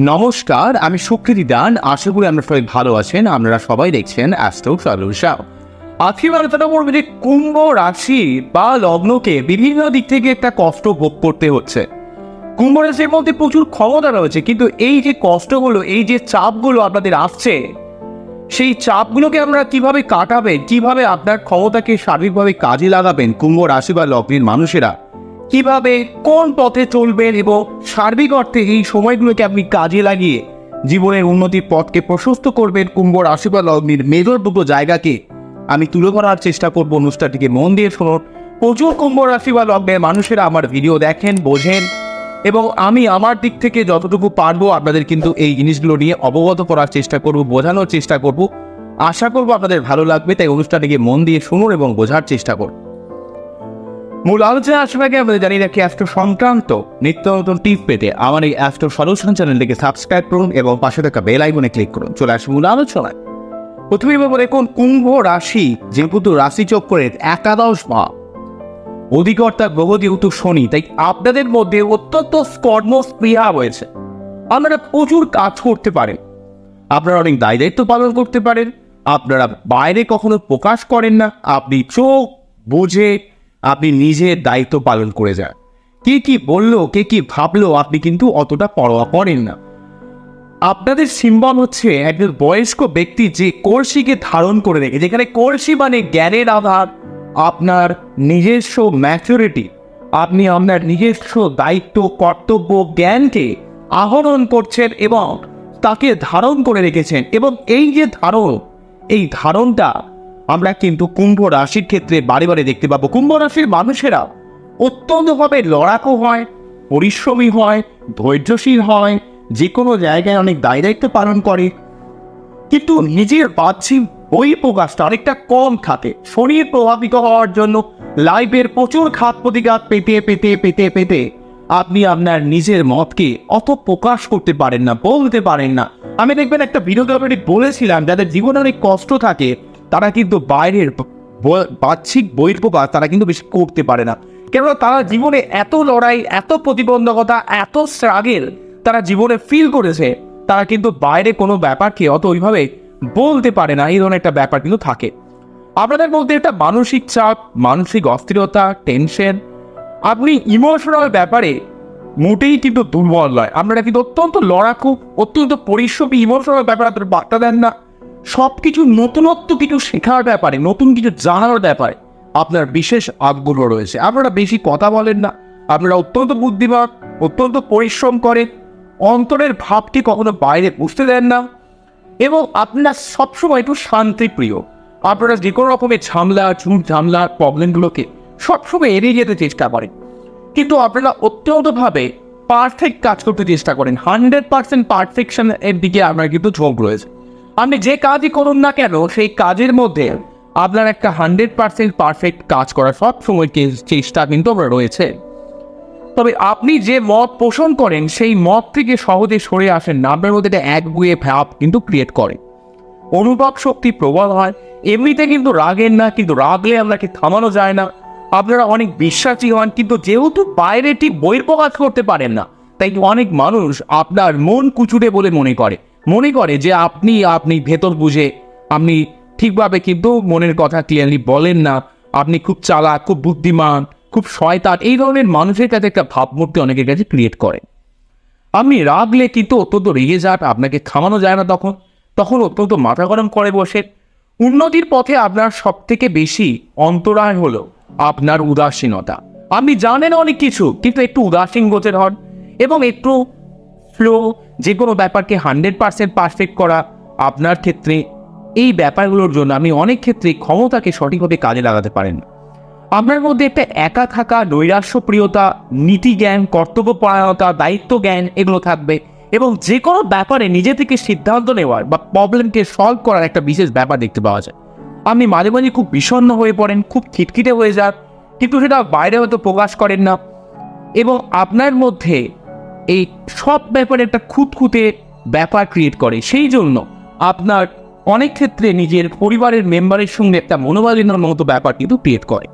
নমস্কার, আমি সুকৃতি দান। আশা করি আপনারা সবাই ভালো আছেন। আপনারা সবাই দেখছেন অ্যাস্ট্রো সলিউশন আজকে আলোচনা করব যে কুম্ভ রাশি বা লগ্নকে বিভিন্ন দিক থেকে একটা কষ্ট ভোগ করতে হচ্ছে। কুম্ভ রাশির মধ্যে প্রচুর ক্ষমতা রয়েছে, কিন্তু এই যে কষ্টগুলো, এই যে চাপগুলো আপনাদের আসছে, সেই চাপগুলোকে আপনারা কীভাবে কাটাবেন, কীভাবে আপনার ক্ষমতাকে সার্বিকভাবে কাজে লাগাবেন কুম্ভ রাশি বা লগ্নের মানুষেরা? কীভাবে, কোন পথে চলবেন এবং সার্বিক অর্থে এই সময়গুলোকে আপনি কাজে লাগিয়ে জীবনের উন্নতির পথকে প্রশস্ত করবেন কুম্ভ রাশি বা লগ্নের মেজর দুটো জায়গাকে, আমি তুলে ধরার চেষ্টা করব অনুষ্ঠানটিকে মন দিয়ে শুনুন। প্রচুর কুম্ভ রাশি বা লগ্নের মানুষেরা আমার ভিডিও দেখেন, বোঝেন এবং আমি আমার দিক থেকে যতটুকু পারব আপনাদের কিন্তু এই জিনিসগুলো নিয়ে অবগত করার চেষ্টা করব, বোঝানোর চেষ্টা করব। আশা করব আপনাদের ভালো লাগবে, তাই অনুষ্ঠানটিকে মন দিয়ে শুনুন এবং বোঝার চেষ্টা করুন মূল আলোচনা আসার আগে আমাদের জানিয়ে রাখি অ্যাস্ট্রো সংক্রান্ত নিত্য নতুন টিপ পেতে আমার এই অ্যাস্ট্রো সলিউশন চ্যানেলটিকে সাবস্ক্রাইব করুন এবং পাশে থাকা বেল আইকনে ক্লিক করুন। চলে আসুন মূল আলোচনায়। প্রথমেই বলব দেখুন, কুম্ভ রাশি যেহেতু রাশি চক্রের একাদশ ভাব, অধিকর্তা গ্রহ যেহেতু শনি, তাই আপনাদের মধ্যে অত্যন্ত কর্মস্পৃহা রয়েছে। আপনারা প্রচুর কাজ করতে পারেন। আপনারা অনেক দায় দায়িত্ব পালন করতে পারেন। আপনারা বাইরে কখনো প্রকাশ করেন না। আপনি চোখ বুঝে আপনি নিজের দায়িত্ব পালন করে যান। কে কি বলল, কে কি ভাবলো, আপনি কিন্তু অতটা পরোয়া করেন না। আপনাদের সিম্বল হচ্ছে একজন বয়স্ক ব্যক্তি যে কলসিকে ধারণ করে রেখে, যেখানে কলসি মানে জ্ঞানের আধার, আপনার নিজস্ব ম্যাচুরিটি আপনি আপনার নিজস্ব দায়িত্ব, কর্তব্য, জ্ঞানকে আহরণ করছেন এবং তাকে ধারণ করে রেখেছেন। এবং এই যে ধারণ, এই ধারণটা আমরা কিন্তু কুম্ভ রাশির ক্ষেত্রে বারে বারে দেখতে পাবো। কুম্ভ রাশির মানুষেরা অত্যন্তভাবে লড়াকু হয়, পরিশ্রমী হয়, ধৈর্যশীল হয়, যে কোনো জায়গায় অনেক দায় দায়িত্ব পালন করে। কিন্তু নিজের বাহ্যিক প্রকাশটা অনেকটা কম থাকে শরীর প্রভাবিত হওয়ার জন্য লাইফের প্রচুর খাত প্রতিঘাত পেতে পেতে পেতে পেতে আপনি আপনার নিজের মতকে অত প্রকাশ করতে পারেন না, বলতে পারেন না। আমি দেখবেন একটা ভিডিও অলরেডি বলেছিলাম, যাদের জীবনে অনেক কষ্ট থাকে তারা কিন্তু বাইরের বাহ্যিক বহির্প্রকাশ তারা কিন্তু বেশি করতে পারে না। কেননা তারা জীবনে এত লড়াই, এত প্রতিবন্ধকতা, এত স্ট্রাগেল তারা জীবনে ফিল করেছে, তারা কিন্তু বাইরে কোনো ব্যাপারকে অত ওইভাবে বলতে পারে না। এই ধরনের একটা ব্যাপার কিন্তু থাকে। আপনাদের মধ্যে একটা মানসিক চাপ, মানসিক অস্থিরতা টেনশন আপনি ইমোশনাল ব্যাপারে মোটেই কিন্তু দুর্বল নয়। আপনারা কিন্তু অত্যন্ত লড়াকু, অত্যন্ত পরিশ্রমী ইমোশনাল ব্যাপারে আপনারা বার্তা দেন না। সব কিছু নতুনত্ব কিছু শেখার ব্যাপারে, নতুন কিছু জানার ব্যাপারে আপনার বিশেষ আগ্রহ রয়েছে। আপনারা বেশি কথা বলেন না। আপনারা অত্যন্ত বুদ্ধিমান, অত্যন্ত পরিশ্রম করেন অন্তরের ভাবটি কখনো বাইরে বুঝতে দেন না এবং আপনারা সবসময় একটু শান্তিপ্রিয় আপনারা যে কোনো রকমের ঝামলা ঝুট ঝামলা প্রবলেমগুলোকে সবসময় এড়িয়ে যেতে চেষ্টা করেন। কিন্তু আপনারা অত্যন্তভাবে পারফেক্ট কাজ করতে চেষ্টা করেন। হান্ড্রেড পার্সেন্ট পারফেকশন এর দিকে আপনার কিন্তু ঝোঁক রয়েছে। আপনি যে কাজই করুন না কেন, সেই কাজের মধ্যে আপনার একটা হান্ড্রেড পার্সেন্ট পারফেক্ট কাজ করার সবসময় কে- চেষ্টা কিন্তু আপনার রয়েছে। তবে আপনি যে মত পোষণ করেন, সেই মত থেকে সহজে সরে আসেন না, আপনার মধ্যে একটা একগুয়ে ভাব কিন্তু ক্রিয়েট করে। অনুভব শক্তি প্রবল হয়, এমনিতে কিন্তু রাগেন না, কিন্তু রাগলে আপনাকে থামানো যায় না। আপনারা অনেক বিশ্বাসী হন, কিন্তু যেহেতু বাইরেটি বহির্প্রকাশ করতে পারেন না, তাই অনেক মানুষ আপনার মন কুচুরে বলে মনে করে। মনে করে যে আপনি আপনি ভেতর বুঝে, আপনি ঠিকভাবে কিন্তু মনের কথা ক্লিয়ারলি বলেন না। আপনি খুব চালাক, খুব বুদ্ধিমান, খুব শয়তান। এই ধরনের মানুষের কাছে একটা ভাবমূর্তি অনেকের কাছে ক্রিয়েট করে। আপনি রাগলে কিন্তু অত্যন্ত রেগে যান, আপনাকে থামানো যায় না তখন। তখন অত্যন্ত মাথা গরম করে বসে। উন্নতির পথে আপনার সব থেকে বেশি অন্তরায় হলো আপনার উদাসীনতা। আপনি জানেন অনেক কিছু, কিন্তু একটু উদাসীন গোচর হন এবং একটু ফ্লো যে কোনো ব্যাপারকে হান্ড্রেড পার্সেন্ট পারফেক্ট করা আপনার ক্ষেত্রে, এই ব্যাপারগুলোর জন্য আপনি অনেক ক্ষেত্রে ক্ষমতাকে সঠিকভাবে কাজে লাগাতে পারেন। আপনার মধ্যে একটা একা থাকা, নৈরাশ্যপ্রিয়তা, নীতি জ্ঞান, কর্তব্যপরায়ণতা, দায়িত্ব জ্ঞান এগুলো থাকবে এবং যে কোনো ব্যাপারে নিজে থেকে সিদ্ধান্ত নেওয়ার বা প্রবলেমকে সলভ করার একটা বিশেষ ব্যাপার দেখতে পাওয়া যায়। আপনি মাঝে মাঝে খুব বিষণ্ণ হয়ে পড়েন, খুব খিটখিটে হয়ে যান, কিন্তু সেটা বাইরে হয়তো প্রকাশ করেন না এবং আপনার মধ্যে এই সব ব্যাপারে একটা খুঁতখুঁতে ব্যাপার ক্রিয়েট করে। সেই জন্য আপনার অনেক ক্ষেত্রে নিজের পরিবারের মেম্বারের সঙ্গে একটা মনোমালিন্যর মতো ব্যাপার কিন্তু ক্রিয়েট করে।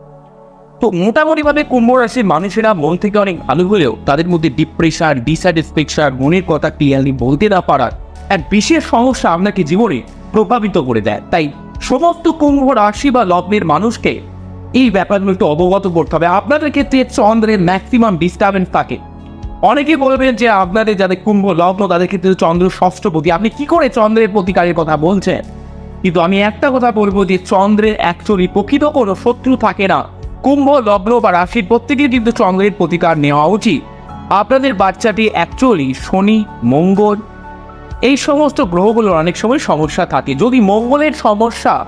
তো মোটামুটিভাবে কুম্ভ রাশির মানুষেরা মন থেকে অনেক ভালো হলেও তাদের মধ্যে ডিপ্রেশন ডিস্যাটিসফ্যাকশন মনের কথা ক্লিয়ারলি বলতে না পারার এক বিশেষ সমস্যা আপনাকে জীবনে প্রভাবিত করে দেয়। তাই সমস্ত কুম্ভ রাশি বা লগ্নের মানুষকে এই ব্যাপারগুলো একটু অবগত করতে হবে। আপনাদের ক্ষেত্রে চন্দ্রের ম্যাক্সিমাম ডিস্টারবেন্স থাকে। অনেকে বলবেন যে আপনাদের যাদের কুম্ভ লগ্ন, তাদের ক্ষেত্রে চন্দ্র ষষ্ঠপতি আপনি কি করে চন্দ্রের প্রতিকারের কথা বলছেন? কিন্তু আমি একটা কথা বলব যে চন্দ্রের অ্যাকচুয়ালি প্রকৃত কোনো শত্রু থাকে না। কুম্ভ, লগ্ন বা রাশির প্রত্যেকের কিন্তু চন্দ্রের প্রতিকার নেওয়া উচিত। আপনাদের বাচ্চাটি অ্যাকচুয়ালি শনি, মঙ্গল, এই সমস্ত গ্রহগুলোর অনেক সময় সমস্যা থাকে। যদি মঙ্গলের সমস্যা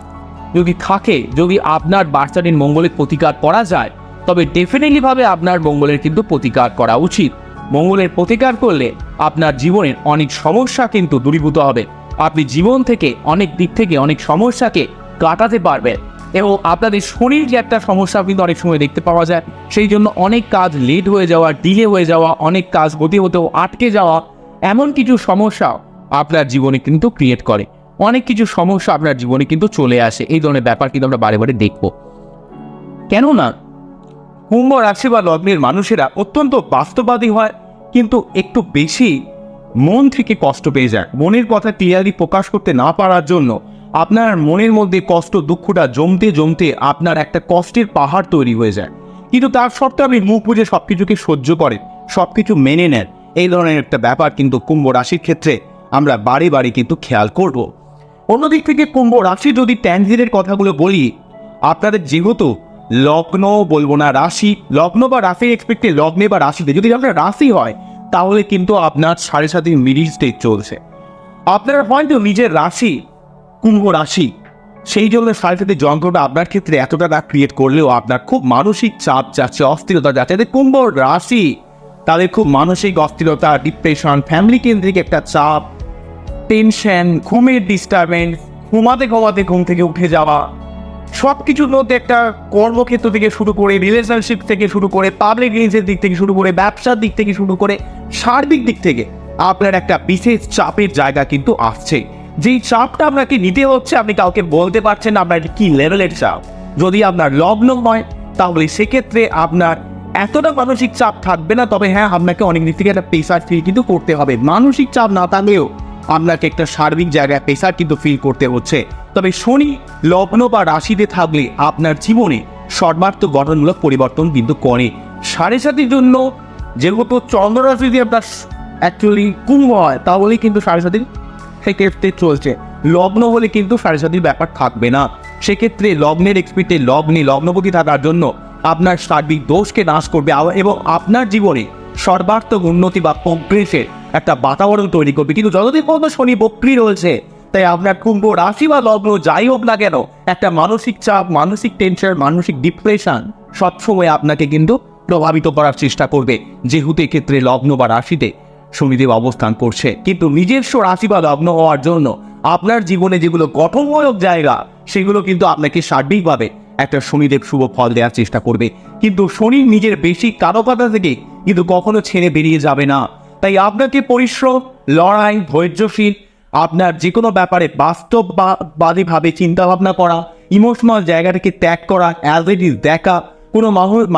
যদি থাকে, যদি আপনার বাচ্চাটির মঙ্গলের প্রতিকার করা যায়, তবে ডেফিনেটলি ভাবে আপনার মঙ্গলের কিন্তু প্রতিকার করা উচিত। মঙ্গলের প্রতিকার করলে আপনার জীবনের অনেক সমস্যা কিন্তু দূরীভূত হবে। আপনি জীবন থেকে অনেক দিক থেকে অনেক সমস্যাকে কাটাতে পারবেন এবং আপনাদের শরীর যে একটা সমস্যা কিন্তু অনেক সময় দেখতে পাওয়া যায়, সেই জন্য অনেক কাজ লেট হয়ে যাওয়া ডিলে হয়ে যাওয়া, অনেক কাজ হতে হতেও আটকে যাওয়া, এমন কিছু সমস্যা আপনার জীবনে কিন্তু ক্রিয়েট করে। অনেক কিছু সমস্যা আপনার জীবনে কিন্তু চলে আসে। এই ধরনের ব্যাপার কিন্তু আমরা বারে বারে দেখব। কেননা কুম্ভ রাশি বা লগ্নের মানুষেরা অত্যন্ত বাস্তববাদী হয় কিন্তু একটু বেশি মন থেকে কষ্ট পেয়ে যায়। মনের কথা ক্লিয়ারলি প্রকাশ করতে না পারার জন্য আপনার মনের মধ্যে কষ্ট, দুঃখটা জমতে জমতে আপনার একটা কষ্টের পাহাড় তৈরি হয়ে যায়। কিন্তু তার সত্ত্বেও আপনি মুখ বুঝে সব কিছুকে সহ্য করেন সব কিছু মেনে নেন। এই ধরনের একটা ব্যাপার কিন্তু কুম্ভ রাশির ক্ষেত্রে আমরা বারে বারে কিন্তু খেয়াল করব। অন্যদিক থেকে কুম্ভ রাশি যদি ট্যানজিনের কথাগুলো বলি, আপনাদের যেহেতু লগ্ন বলব না, রাশি। লগ্ন বা রাশি এক্সপেক্টে লগ্নে বা রাশিতে যদি আপনার রাশি হয়, তাহলে কিন্তু আপনার সাড়ে সাথে মিডিল স্টেজ চলছে। আপনার হয়তো নিজের রাশি, কুম্ভ রাশি, সেই জন্য সাড়ে সাথে যন্ত্রটা আপনার ক্ষেত্রে এতটা না ক্রিয়েট করলেও আপনার খুব মানসিক চাপ যাচ্ছে, অস্থিরতা যাচ্ছে। এদের কুম্ভ রাশি, তাদের খুব মানসিক অস্থিরতা ডিপ্রেশন ফ্যামিলি কেন্দ্রিক একটা চাপ টেনশন ঘুমের ডিস্টারবেন্স ঘুমাতে ঘুমাতে ঘুম থেকে উঠে যাওয়া সব কিছুর মধ্যে একটা কর্মক্ষেত্র থেকে শুরু করে রিলেশনশিপ থেকে শুরু করে পাবলিক রিলিজের দিক থেকে শুরু করে ব্যবসার দিক থেকে শুরু করে সার্বিক দিক থেকে আপনার একটা বিশেষ চাপের জায়গা কিন্তু আসছে। যেই চাপটা আপনাকে নিতে হচ্ছে, আপনি কাউকে বলতে পারছেন আপনার কি লেভেলের চাপ। যদি আপনার লগ্ন হয় তাহলে সেক্ষেত্রে আপনার এতটা মানসিক চাপ থাকবে না। তবে হ্যাঁ আপনাকে অনেক দিক থেকে একটা প্রেশার ফিল কিন্তু করতে হবে। মানসিক চাপ না থাকলেও আপনাকে একটা সার্বিক জায়গায় প্রেশার কিন্তু ফিল করতে হচ্ছে। তবে শনি, লগ্ন বা রাশিতে থাকলে আপনার জীবনে সর্বার্থ গঠনমূলক পরিবর্তন কিন্তু করে। সাড়ে সাতির জন্য যেহেতু চন্দ্র যদি আপনার অ্যাকচুয়ালি কুম্ভ হয়, তাহলেই কিন্তু সাড়ে সাতির সেক্ষেত্রে চলছে। লগ্ন হলে কিন্তু সাড়ে সাতির ব্যাপার থাকবে না। সেক্ষেত্রে লগ্নের এক্সপিটে লগ্নে লগ্নপতি থাকার জন্য আপনার সার্বিক দোষকে নাশ করবে এবং আপনার জীবনে সর্বার্থক উন্নতি বা প্রোগ্রেসের একটা বাতাবরণ তৈরি করবে। কিন্তু যতদিন পর্যন্ত শনি বক্রি রয়েছে তাই আপনার কুম্ভ রাশি বা লগ্ন যাই হোক না কেন, একটা মানসিক চাপ, মানসিক টেনশন মানসিক ডিপ্রেশন সবসময় আপনাকে কিন্তু প্রভাবিত করার চেষ্টা করবে। যেহেতু এক্ষেত্রে লগ্ন বা রাশিতে শনিদেব অবস্থান করছে। কিন্তু নিজস্ব রাশি বা লগ্ন হওয়ার জন্য আপনার জীবনে যেগুলো গঠনমূলক জায়গা, সেগুলো কিন্তু আপনাকে সার্বিকভাবে একটা শনিদেব শুভ ফল দেওয়ার চেষ্টা করবে। কিন্তু শনির নিজের বেশি কারকতা থেকে কিন্তু কখনো ছেড়ে বেরিয়ে যাবে না। তাই আপনাকে পরিশ্রম, লড়াই, ধৈর্যশীল আপনার যে কোনো ব্যাপারে বাস্তববাদীভাবে চিন্তাভাবনা করা ইমোশনাল জায়গাটাকে ত্যাগ করা অ্যাজ ইট ইজ দেখা, কোনো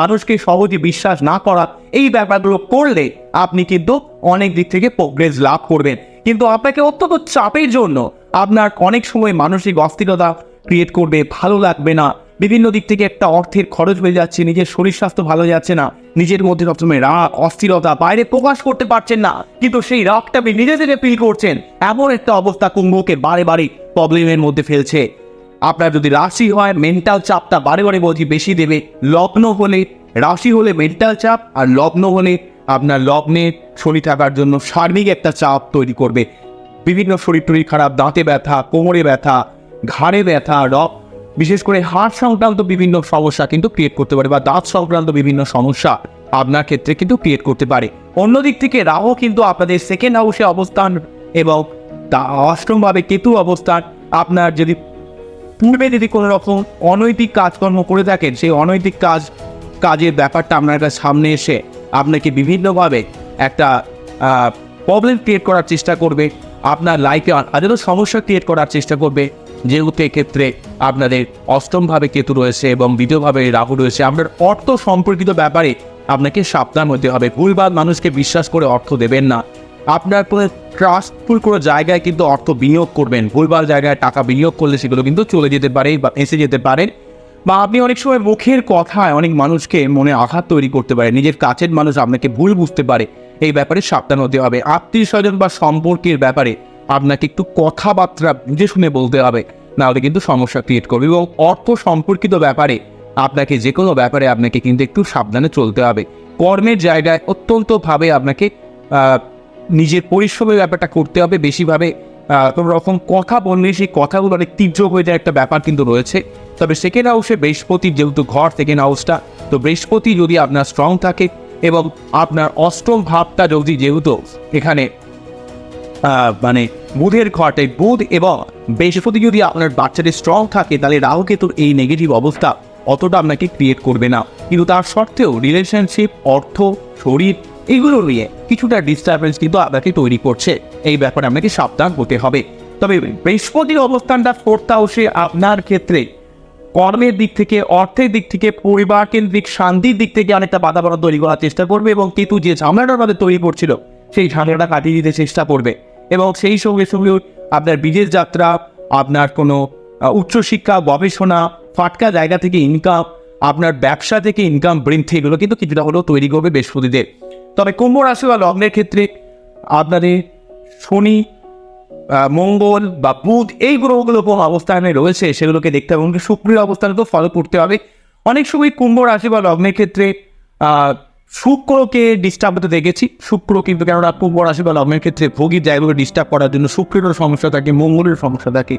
মানুষকে সহজে বিশ্বাস না করা, এই ব্যাপারগুলো করলে আপনি কিন্তু অনেক দিক থেকে প্রোগ্রেস লাভ করবেন। কিন্তু আপনাকে অত্যন্ত চাপের জন্য আপনার অনেক সময় মানসিক অস্থিরতা ক্রিয়েট করবে, ভালো লাগবে না। বিভিন্ন দিক থেকে একটা অর্থের খরচ হয়ে যাচ্ছে, নিজের শরীর স্বাস্থ্য ভালো যাচ্ছে না, নিজের মধ্যে সবসময় রাগ, অস্থিরতা, বাইরে প্রকাশ করতে পারছেন না, কিন্তু সেই রাগটা আপনি নিজে থেকে ফিল করছেন। এমন একটা অবস্থা কুম্ভকে বারে বারে প্রবলেমের মধ্যে ফেলছে। আপনার যদি রাশি হয় মেন্টাল চাপটা বারে বারে বলছি বেশি দেবে। লগ্ন হলে, রাশি হলে মেন্টাল চাপ, আর লগ্ন হলে আপনার লগ্নে শনি থাকার জন্য সার্বিক একটা চাপ তৈরি করবে। বিভিন্ন শরীর টরীর খারাপ, দাঁতে ব্যথা, কোমরে ব্যথা, ঘাড়ে ব্যথা রক বিশেষ করে হাড় সংক্রান্ত বিভিন্ন সমস্যা কিন্তু ক্রিয়েট করতে পারে বা দাঁত সংক্রান্ত বিভিন্ন সমস্যা আপনার ক্ষেত্রে কিন্তু ক্রিয়েট করতে পারে। অন্যদিক থেকে রাহু কিন্তু আপনাদের সেকেন্ড হাউসে অবস্থান এবং অষ্টমভাবে কেতু অবস্থান। আপনার যদি পূর্বে যদি কোনো রকম অনৈতিক কাজকর্ম করে থাকেন, সেই অনৈতিক কাজ, কাজের ব্যাপারটা আপনার কাছে সামনে এসে আপনাকে বিভিন্নভাবে একটা প্রবলেম ক্রিয়েট করার চেষ্টা করবে। আপনার লাইফে আরও সমস্যা ক্রিয়েট করার চেষ্টা করবে। যেহেতু এক্ষেত্রে আপনাদের অষ্টমভাবে কেতু রয়েছে এবং দ্বিতীয়ভাবে রাহু রয়েছে, আপনার অর্থ সম্পর্কিত ব্যাপারে আপনাকে সাবধান হতে হবে। ভুলভাল মানুষকে বিশ্বাস করে অর্থ দেবেন না। আপনার কোনো ট্রাস্টফুল কোনো জায়গায় কিন্তু অর্থ বিনিয়োগ করবেন। ভুলভাল জায়গায় টাকা বিনিয়োগ করলে সেগুলো কিন্তু চলে যেতে পারে বা এসে যেতে পারে। বা আপনি অনেক সময় মুখের কথায় অনেক মানুষকে মনে আঘাত তৈরি করতে পারে। নিজের কাছের মানুষ আপনাকে ভুল বুঝতে পারে। এই ব্যাপারে সাবধান হতে হবে। আত্মীয় স্বজন বা সম্পর্কের ব্যাপারে আপনাকে একটু কথাবার্তা বুঝে শুনে বলতে হবে, নাহলে কিন্তু সমস্যা ক্রিয়েট করবে এবং অর্থ সম্পর্কিত ব্যাপারে আপনাকে যে কোনো ব্যাপারে আপনাকে কিন্তু একটু সাবধানে চলতে হবে। কর্মের জায়গায় অত্যন্তভাবে আপনাকে নিজের পরিশ্রমের ব্যাপারটা করতে হবে। বেশিভাবে কোনো রকম কথা বললে সেই কথাগুলো অনেক তীব্র হয়ে যায়, একটা ব্যাপার কিন্তু রয়েছে। তবে সেকেন্ড হাউসে বৃহস্পতির যেহেতু ঘর সেকেন্ড হাউসটা তো বৃহস্পতি যদি আপনার স্ট্রং থাকে এবং আপনার অষ্টম ভাবটা যদি যেহেতু এখানে মানে বুধের ঘটে বুধ এবং বৃহস্পতি যদি আপনার বাচ্চাদের স্ট্রং থাকে, তাহলে রাহু কেতুর এই নেগেটিভ অবস্থা অতটা আপনাকে ক্রিয়েট করবে না। কিন্তু তার সত্ত্বেও রিলেশনশিপ অর্থ, শরীর, এগুলো নিয়ে কিছুটা ডিস্টারবেন্স কিন্তু আপনাকে তৈরি করছে। এই ব্যাপারে আপনাকে সাবধান হতে হবে। তবে বৃহস্পতির অবস্থানটা ফোর্থ হাউসে আপনার ক্ষেত্রে কর্মের দিক থেকে, অর্থের দিক থেকে, পরিবার কেন্দ্রিক শান্তির দিক থেকে অনেকটা বাতাবরণ তৈরি করার চেষ্টা করবে এবং কেতু যে ঝামেলাটা আমাদের তৈরি করছিল, সেই ঝামেলাটা কাটিয়ে দিতে চেষ্টা করবে। এবং সেই সঙ্গে সঙ্গে আপনার বিদেশ যাত্রা, আপনার কোনো উচ্চশিক্ষা, গবেষণা, ফাটকা জায়গা থেকে ইনকাম আপনার ব্যবসা থেকে ইনকাম বৃদ্ধি, এগুলো কিন্তু কিছুটা হলেও তৈরি করবে বৃহস্পতিদের। তবে কুম্ভ রাশি বা লগ্নের ক্ষেত্রে আপনাদের শনি মঙ্গল বা বুধ এই গ্রহগুলো কোন অবস্থানে রয়েছে, সেগুলোকে দেখতে হবে এবং শুক্রের অবস্থানে তো ফলো করতে হবে। অনেক সময় কুম্ভ রাশি বা লগ্নের ক্ষেত্রে শুক্রকে ডিস্টার্ব হতে দেখেছি। শুক্র কিন্তু কেননা কুম্ভ রাশি বা লগ্নের ক্ষেত্রে ভোগীর জায়গাগুলো ডিস্টার্ব করার জন্য শুক্রেরও সমস্যা থাকে মঙ্গলের সমস্যা থাকে,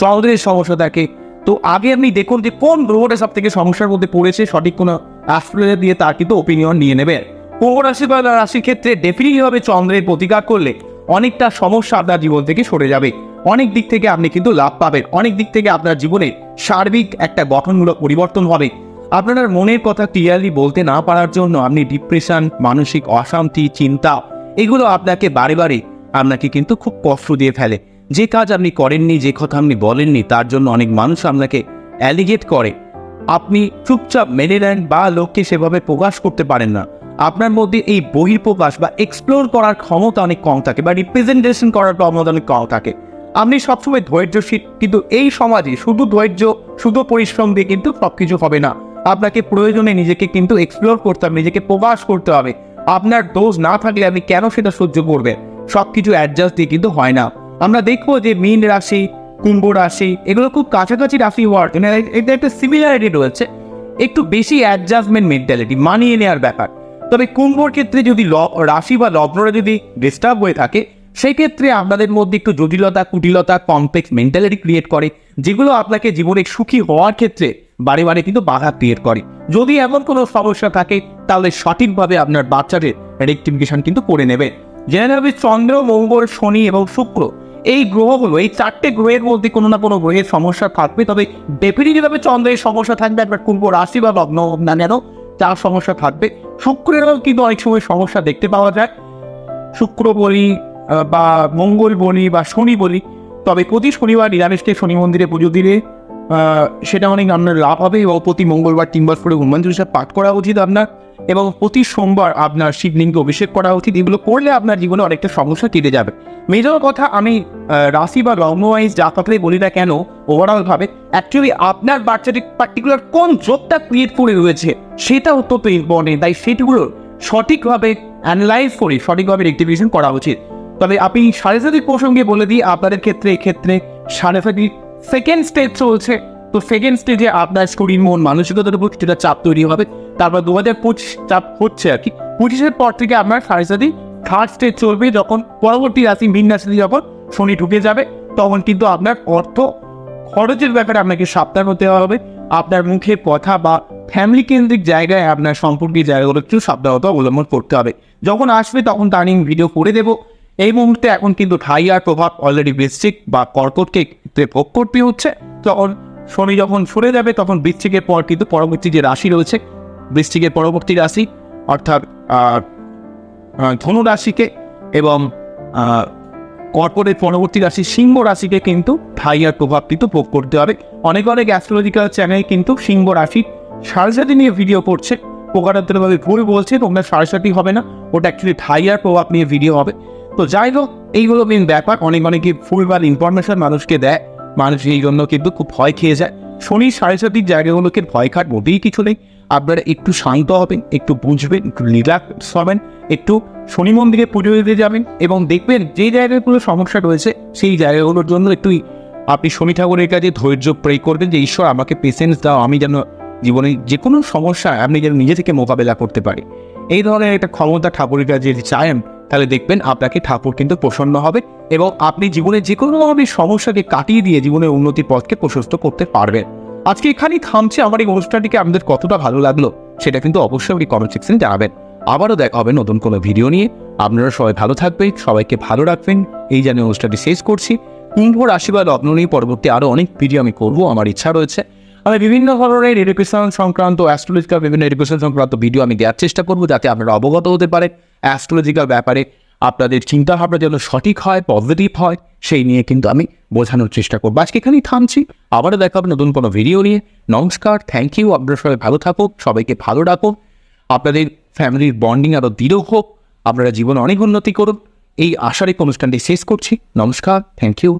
চন্দ্রের সমস্যা থাকে। তো আগে আপনি দেখুন যে কোন গ্রহটা সব থেকে সমস্যার মধ্যে পড়েছে, সঠিক কোনো অ্যাস্ট্রোলজার দিয়ে তার কিন্তু ওপিনিয়ন নিয়ে নেবেন। কুম্ভ রাশি বা রাশির ক্ষেত্রে ডেফিনেটলি হবে চন্দ্রের প্রতিকার করলে অনেকটা সমস্যা আপনার জীবন থেকে সরে যাবে। অনেক দিক থেকে আপনি কিন্তু লাভ পাবেন, অনেক দিক থেকে আপনার জীবনে সার্বিক একটা গঠনমূলক পরিবর্তন হবে। আপনার মনের কথা ক্লিয়ারলি বলতে না পারার জন্য আপনি ডিপ্রেশন মানসিক অশান্তি, চিন্তা, এগুলো আপনাকে বারে বারে আপনাকে কিন্তু খুব কষ্ট দিয়ে ফেলে। যে কাজ আপনি করেননি, যে কথা আপনি বলেননি, তার জন্য অনেক মানুষ আপনাকে অ্যালিগেট করে। আপনি চুপচাপ মেনে নেন বা লোককে সেভাবে প্রকাশ করতে পারেন না। আপনার মধ্যে এই বহিঃপ্রকাশ বা এক্সপ্লোর করার ক্ষমতা অনেক কম থাকে বা রিপ্রেজেন্টেশন করার ক্ষমতা অনেক কম থাকে। আপনি সবসময় ধৈর্যশীল, কিন্তু এই সমাজে শুধু ধৈর্য, শুধু পরিশ্রম দিয়ে কিন্তু সব কিছু হবে না। আপনাকে প্রয়োজনে নিজেকে কিন্তু এক্সপ্লোর করতে হবে, নিজেকে প্রকাশ করতে হবে। আপনার দোষ না থাকলে আপনি কেন সেটা সহ্য করবেন? সব কিছু অ্যাডজাস্ট দিয়ে কিন্তু হয় না। আমরা দেখব যে মীন রাশি, কুম্ভ রাশি, এগুলো খুব কাছাকাছি রাশি ওয়ার্ড এটা একটা সিমিলারিটি রয়েছে। একটু বেশি অ্যাডজাস্টমেন্ট মেন্টালিটি মানিয়ে নেওয়ার ব্যাপার। তবে কুম্ভর ক্ষেত্রে যদি রাশি বা লগ্নরা যদি ডিস্টার্ব হয়ে থাকে সেই ক্ষেত্রে আপনাদের মধ্যে একটু জটিলতা, কুটিলতা কমপ্লেক্স মেন্টালিটি ক্রিয়েট করে, যেগুলো আপনাকে জীবনে সুখী হওয়ার ক্ষেত্রে বারে বারে কিন্তু বাধা ক্রিয়েট করে। যদি এমন কোনো সমস্যা থাকে, তাহলে সঠিকভাবে আপনার বাচ্চাদের রেক্টিফিকেশন কিন্তু করে নেবে। জেনে নেবে চন্দ্র, মঙ্গল, শনি এবং শুক্র। এই গ্রহগুলো, এই চারটে গ্রহের মধ্যে কোনো না কোনো গ্রহের সমস্যা থাকবে। তবে ডেফিনেটলিভাবে চন্দ্রের সমস্যা থাকবে একবার কুম্ভ রাশি বা লগ্ন না কেন তার সমস্যা থাকবে। শুক্রেরও কিন্তু অনেক সময় সমস্যা দেখতে পাওয়া যায়। শুক্র বলি বা মঙ্গল বলি বা শনি বলি। তবে প্রতি শনিবার নিরামিষকে শনি মন্দিরে পুজো দিলে সেটা অনেক আপনার লাভ হবে এবং প্রতি মঙ্গলবার তিনবার করে হনুমান চল্লিশা পাঠ করা উচিত আপনার এবং প্রতি সোমবার আপনার শিবলিঙ্গে অভিষেক করা উচিত। এগুলো করলে আপনার জীবনে অনেকটা সমস্যা কেটে যাবে। মেজর কথা আমি রাশি বা লগ্ন ওয়াইজ যা কথাই বলি না কেন ওভারঅলভাবে অ্যাকচুয়ালি আপনার বাচ্চাটি পার্টিকুলার কোন যোগটা ক্রিয়েট করে রয়েছে, সেটা অত্যন্ত ইম্পর্টেন্ট তাই সেগুলো সঠিকভাবে অ্যানালাইজ করে, সঠিকভাবে রেক্টিফিকেশন করা উচিত। তবে আপনি সাড়ে প্রসঙ্গে বলে দিই, আপনাদের ক্ষেত্রে, এক্ষেত্রে সাড়ে সাতির সেকেন্ড স্টেজ চলছে। তো সেকেন্ড স্টেজে আপনার শরীর, মন, মানসিকতার উপর কিছুটা চাপ তৈরি হবে। তারপর দু হাজার পঁচিশ চাপ হচ্ছে আর কি। পঁচিশের পর থেকে আপনার সাড়ে সাতি থার্ড স্টেজ চলবে যখন পরবর্তী রাশি ভিন রাশিতে যখন শনি ঢুকে যাবে, তখন কিন্তু আপনার অর্থ খরচের ব্যাপারে আপনাকে সাবধান হতে হবে। আপনার মুখে কথা বা ফ্যামিলি কেন্দ্রিক জায়গায় আপনার সম্পর্কের জায়গাগুলো একটু সাবধানতা অবলম্বন করতে হবে। যখন আসবে তখন তার ভিডিও করে দেবো। এই মুহূর্তে এখন কিন্তু ঠাইয়ার প্রভাব অলরেডি বৃশ্চিক বা কর্কটকে ভোগ করতে হচ্ছে, তখন শনি যখন সরে যাবে, তখন বৃশ্চিকের পর কিন্তু পরবর্তী যে রাশি রয়েছে, বৃশ্চিকের পরবর্তী রাশি, অর্থাৎ ধনু রাশিকে এবং কর্পোরেট পরবর্তী রাশি সিংহ রাশিকে কিন্তু ভাইয়ার প্রভাব কিন্তু ভোগ করতে হবে। অনেক অনেক অ্যাস্ট্রোলজিক্যাল চ্যানেল কিন্তু সিংহ রাশি সারসাটি নিয়ে ভিডিও করছে। প্রকারান্তরভাবে ভুল বলছে, তোমরা সারসাটি হবে না। ওটা অ্যাকচুয়ালি ভাইয়ার প্রভাব নিয়ে ভিডিও হবে। তো যাই হোক এইগুলো মেন ব্যাপার। অনেক অনেকে ভুলভাল ইনফরমেশন মানুষকে দেয়। মানুষ এই জন্য কিন্তু খুব ভয় খেয়ে যায়। শনি সাড়ে সাতির জায়গাগুলোকে ভয় খাট মোটেই কিছু নেই। আপনারা একটু শান্ত হবেন, একটু বুঝবেন, একটু রিল্যাক্স হবেন, একটু শনি মন্দিরে পুজো দিতে যাবেন এবং দেখবেন যে জায়গাগুলো সমস্যা রয়েছে, সেই জায়গাগুলোর জন্য একটু আপনি শনি ঠাকুরের কাছে ধৈর্য প্রে করবেন যে, ঈশ্বর, আমাকে পেশেন্স দাও, আমি যেন জীবনে যে কোনো সমস্যা আপনি যেন নিজে থেকে মোকাবেলা করতে পারি। এই ধরনের একটা ক্ষমতা ঠাকুরের কাছে চান তাহলে দেখবেন আপনাকে ঠাকুর কিন্তু প্রসন্ন হবে এবং আপনি জীবনে যে কোনো ধরনের সমস্যাকে কাটিয়ে দিয়ে জীবনের উন্নতির পথকে প্রশস্ত করতে পারবেন। আজকে এখানেই থামছে। আমার এই অনুষ্ঠানটিকে আপনাদের কতটা ভালো লাগল সেটা কিন্তু অবশ্যই আপনি কমেন্ট সেকশনে জানাবেন। আবারও দেখা হবে নতুন কোনো ভিডিও নিয়ে। আপনারা সবাই ভালো থাকবেন, সবাইকে ভালো রাখবেন। এই জানিয়ে অনুষ্ঠানটি শেষ করছি। কুম্ভ রাশি বা লগ্ন নিয়ে পরবর্তী আরও অনেক ভিডিও আমি করব, আমার ইচ্ছা রয়েছে। আমি বিভিন্ন ধরনের এডুকেশন সংক্রান্ত অ্যাস্ট্রোলজিক্যাল বিভিন্ন এডুকেশন সংক্রান্ত ভিডিও আমি দেওয়ার চেষ্টা করব যাতে আপনারা অবগত হতে পারেন। অ্যাস্ট্রোলজিক্যাল ব্যাপারে আপনাদের চিন্তাভাবনা যেন সঠিক হয় পজিটিভ হয়, সেই নিয়ে কিন্তু আমি বোঝানোর চেষ্টা করব। আজকে এখানেই থামছি। আবারও দেখা হবে নতুন কোনো ভিডিও নিয়ে। নমস্কার থ্যাংক ইউ আপনারা সবাই ভালো থাকুক সবাইকে ভালো রাখো আপনাদের ফ্যামিলির বন্ডিং আরও দৃঢ় হোক। আপনারা জীবনে অনেক উন্নতি করুন। এই আশার এক অনুষ্ঠানটি শেষ করছি। নমস্কার থ্যাংক ইউ